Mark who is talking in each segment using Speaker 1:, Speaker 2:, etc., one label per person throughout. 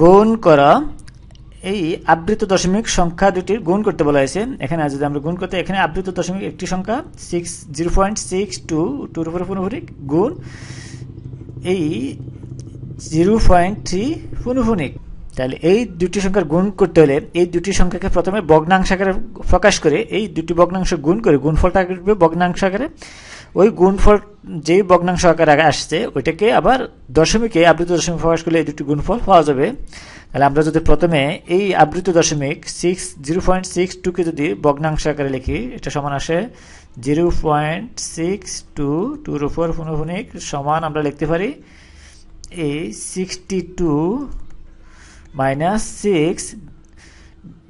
Speaker 1: গুণ করা, এই আবৃত দশমিক সংখ্যা দুটির গুণ করতে বলা হয়েছে। এখানে যদি আমরা গুণ করতে, এখানে আবৃত দশমিক একটি সংখ্যা six zero point six two টুর উপরে পুনঃপুরি গুণ, এই জিরো পয়েন্ট থ্রি পুনঃপুনিক। তাহলে এই দুটি সংখ্যার গুণ করতে হলে এই দুটি সংখ্যাকে প্রথমে ভগ্নাংশ আকারে প্রকাশ করে, এই দুটি ভগ্নাংশ গুণ করে, গুণফলটা আসবে ভগ্নাংশ আকারে ওই গুণফল যেই ভগ্নাংশ আকারে আসছে, ওইটাকে আবার দশমিকে আবৃত দশমিক প্রকাশ করলে এই দুটি গুণফল পাওয়া যাবে। তাহলে আমরা যদি প্রথমে এই আবৃত দশমিক সিক্স জিরো পয়েন্ট সিক্স টুকে যদি ভগ্নাংশ আকারে লিখি, এটা সমান আসে জিরো পয়েন্ট সিক্স টু টুর উপর পুনঃপুনিক সমান আমরা লিখতে পারি এই sixty two minus six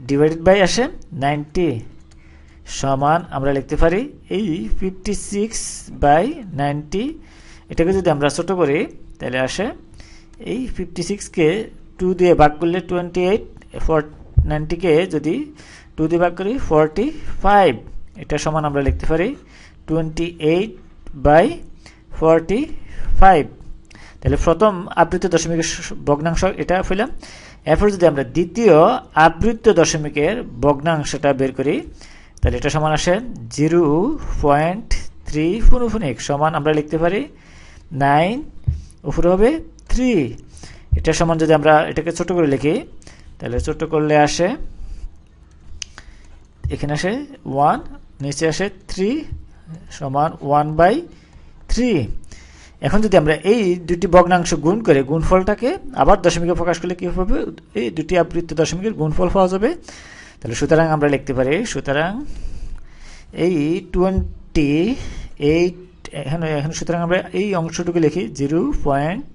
Speaker 1: divided by আসে নাইনটি সমান আমরা লিখতে পারি এই ফিফটি সিক্স বাই নাইনটি এটাকে যদি আমরা ছোট করি, তাহলে আসে এই ফিফটি সিক্সকে টু দিয়ে ভাগ করলে টোয়েন্টি এইট ফোর নাইনটিকে যদি টু দিয়ে ভাগ করি ফোরটি ফাইভ এটা সমান আমরা লিখতে পারি twenty eight by forty five তাহলে প্রথম আবৃত্ত দশমিকের ভগ্নাংশ এটা পেলাম এরপর যদি আমরা দ্বিতীয় আবৃত্ত দশমিকের ভগ্নাংশটা বের করি তাহলে এটা সমান আসে জিরো পয়েন্ট থ্রি ফুনুফুনিক সমান আমরা লিখতে পারি নাইন উপরে হবে থ্রি। এটা সমান যদি আমরা এটাকে ছোট করে লিখি, তাহলে ছোট করলে আসে, এখানে আসে ওয়ান, নিচে আসে থ্রি সমান ওয়ান বাই থ্রি। এখন যদি আমরা এই দুটি ভগ্নাংশ গুণ করে গুণফলটাকে আবার দশমিকে প্রকাশ করলে কী হবে? এই দুটি আবৃত্ত দশমিকের গুণফল পাওয়া যাবে। তাহলে সুতরাং আমরা লিখতে পারি, সুতরাং এই টোয়েন্টি এইট এখানে এখানে সুতরাং আমরা এই অংশটুকু লিখি zero point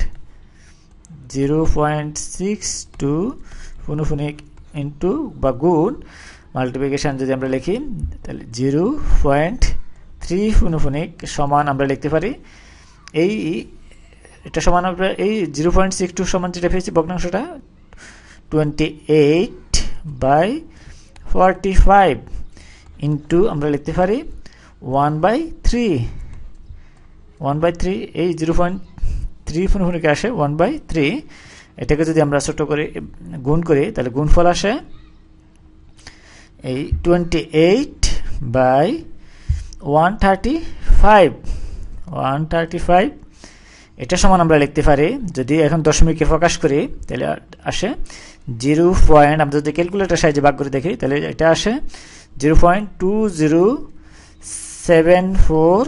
Speaker 1: zero point six two ফুনুফুনিক into বা গুণ মাল্টিপ্লিকেশান যদি আমরা লিখি, তাহলে জিরো পয়েন্ট থ্রি ফুনুফুনিক সমান আমরা লিখতে পারি। এই, এটা সমান আমরা এই জিরো পয়েন্ট সিক্স টু সমান যেটা পেয়েছি ভগ্নাংশটা twenty eight by forty five into আমরা লিখতে পারি one by three one by three এই জিরো পয়েন্ট থ্রি ফুনফুনিকে আসে ওয়ান বাই থ্রি এটাকে যদি আমরা ছোট করে গুণ করি, তাহলে গুণফল আসে এই twenty eight by one thirty five one thirty five এটা সমান আমরা লিখতে পারি। যদি এখন দশমিকে প্রকাশ করি, তাহলে আসে জিরো পয়েন্ট, আমরা যদি ক্যালকুলেটার সাহায্যে ভাগ করে দেখি, তাহলে এটা আসে zero point two zero seven four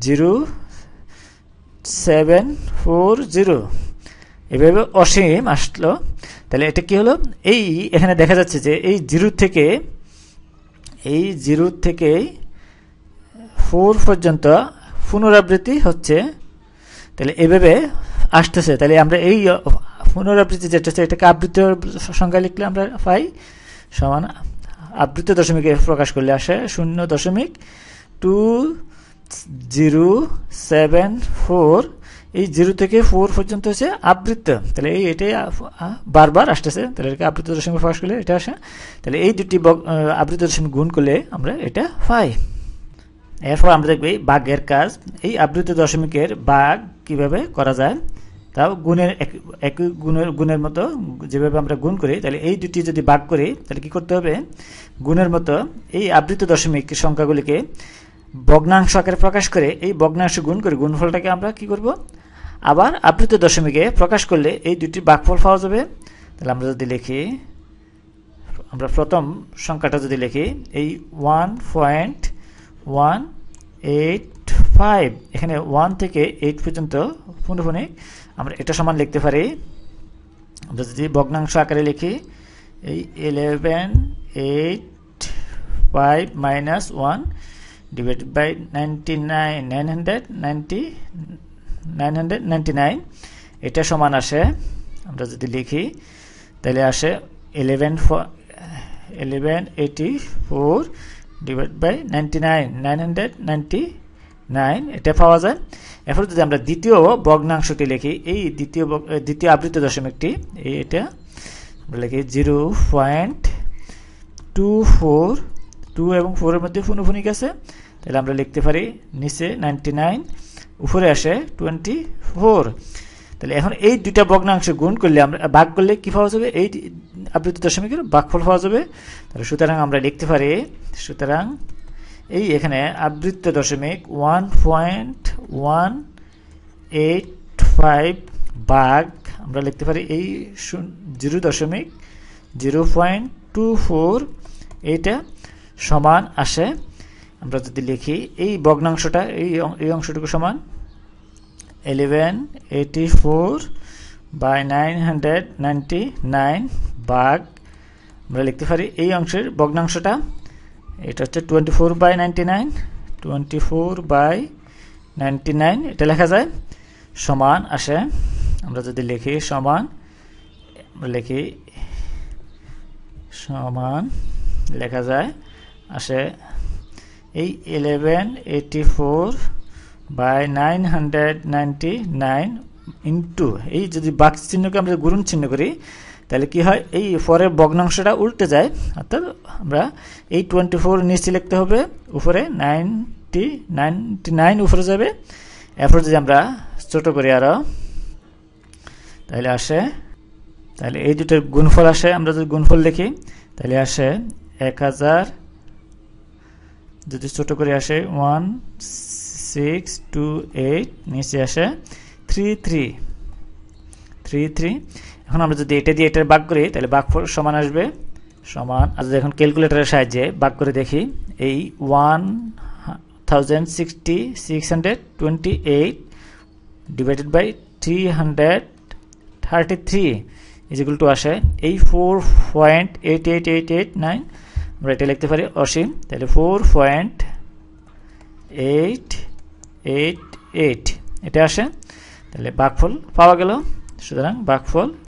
Speaker 1: zero seven four zero. এভাবে অসীম আসলো। তাহলে এটা কি হলো? এই এখানে দেখা যাচ্ছে যে এই জিরো থেকে, এই জিরো থেকে ফোর পর্যন্ত পুনরাবৃত্তি হচ্ছে। তাহলে এভাবে আসতেছে। তাহলে আমরা এই পুনরাবৃত্তি যেটা হচ্ছে এটাকে আবৃত্ত সংখ্যা লিখলে আমরা পাই সমান আবৃত্ত দশমিকে প্রকাশ করলে আসে শূন্য দশমিক টু জিরো সেভেন ফোর। এই জিরো থেকে ফোর পর্যন্ত হচ্ছে আবৃত্ত। তাহলে এই এটাই বারবার আসতেছে। তাহলে এটাকে আবৃত্ত দশমিক প্রকাশ করলে এটা আসে। তাহলে এই দুটি আবৃত্ত দশমিক গুণ করলে আমরা এটা পাই। এরপর আমরা দেখব এই বাঘের কাজ। এই আবৃত দশমিকের বাঘ কীভাবে করা যায়? তাও গুণের একই গুণের গুণের মতো যেভাবে আমরা গুণ করি, তাহলে এই দুটি যদি বাঘ করি, তাহলে কি করতে হবে? গুণের মতো এই আবৃত দশমিক সংখ্যাগুলিকে ভগ্নাংশ আকারে প্রকাশ করে এই ভগ্নাংশ গুণ করে গুণফলটাকে আমরা কি করব? আবার আবৃত দশমিকে প্রকাশ করলে এই দুটি বাঘফল পাওয়া যাবে। তাহলে আমরা যদি লিখি, আমরা প্রথম সংখ্যাটা যদি লিখি, এই one point one eight five এখানে ওয়ান থেকে এইট পর্যন্ত পুনঃপুনিক আমরা এটা সমান লিখতে পারি। আমরা যদি ভগ্নাংশ আকারে লিখি, এই eleven eight five minus one divided by ninety nine nine hundred ninety nine hundred ninety nine এটা সমান আসে। আমরা যদি লিখি, তাহলে আসে eleven eleven eighty four divide by ninety nine nine hundred ninety nine, এটা পাওয়া যায়। এরপর যদি আমরা দ্বিতীয় ভগ্নাংশটি লিখি, এই দ্বিতীয় দ্বিতীয় আবৃত্ত দশমিকটি, এই এটা, আমরা লিখি zero point two four, two এবং ফোরের মধ্যে ফুনুফুনিক আছে তাহলে আমরা লিখতে পারি নিচে নাইনটি নাইন, উপরে আসে টোয়েন্টি ফোর। তাহলে এখন এই দুইটা ভগ্নাংশ গুণ করলে আমরা, ভাগ করলে কী পাওয়া যাবে? এই আবৃত্তি দশমিকের ভাগফল পাওয়া যাবে। তাহলে সুতরাং আমরা লিখতে পারি, সুতরাং এই এখানে আবৃত্ত দশমিক one point one eight five বাঘ, আমরা লিখতে পারি এই জিরো দশমিক জিরো পয়েন্ট টু ফোর এইটা সমান আসে। আমরা যদি লিখি, এই ভগ্নাংশটা, এই এই অংশটুকু সমান eleven eighty four by nine hundred ninety nine বাঘ। আমরা লিখতে পারি এই অংশের ভগ্নাংশটা এটা হচ্ছে twenty four by ninety nine twenty four by ninety nine এটা লেখা যায় সমান আসে, আমরা যদি লিখি সমান লিখি সমান, লেখা যায় আসে এই eleven eighty four by nine hundred ninety nine into এই যদি বাক্স চিহ্নকে আমরা গুরুন চিহ্ন করি তাহলে কি হয়? এই পরের ভগ্নাংশটা উল্টে যায়। অর্থাৎ আমরা এই টোয়েন্টি ফোর নিচে লিখতে হবে, উপরে নাইনটি নাইনটি নাইন উপরে যাবে। এরপর যদি আমরা ছোট করি আরও তাহলে আসে, তাহলে এই দুটোর গুণফল আসে। আমরা যদি গুণফল দেখি তাহলে আসে এক হাজার। যদি ছোট করে আসে ওয়ান সিক্স টু এইট নিচে আসে থ্রি থ্রি থ্রি থ্রি এখন আমরা যদি এটা দিয়ে এটার বাক করি, তাহলে বাঘফল সমান আসবে, সমান, আর যদি এখন ক্যালকুলেটারের সাহায্যে বাক করে দেখি, এই one thousand sixty six hundred twenty eight divided by three hundred thirty three equal to আসে এই four point eight eight eight eight nine আমরা এটা লিখতে পারি অসীম, তাহলে four point eight eight eight এটা আসে, তাহলে বাঘফল পাওয়া গেল, সুতরাং বাঘফল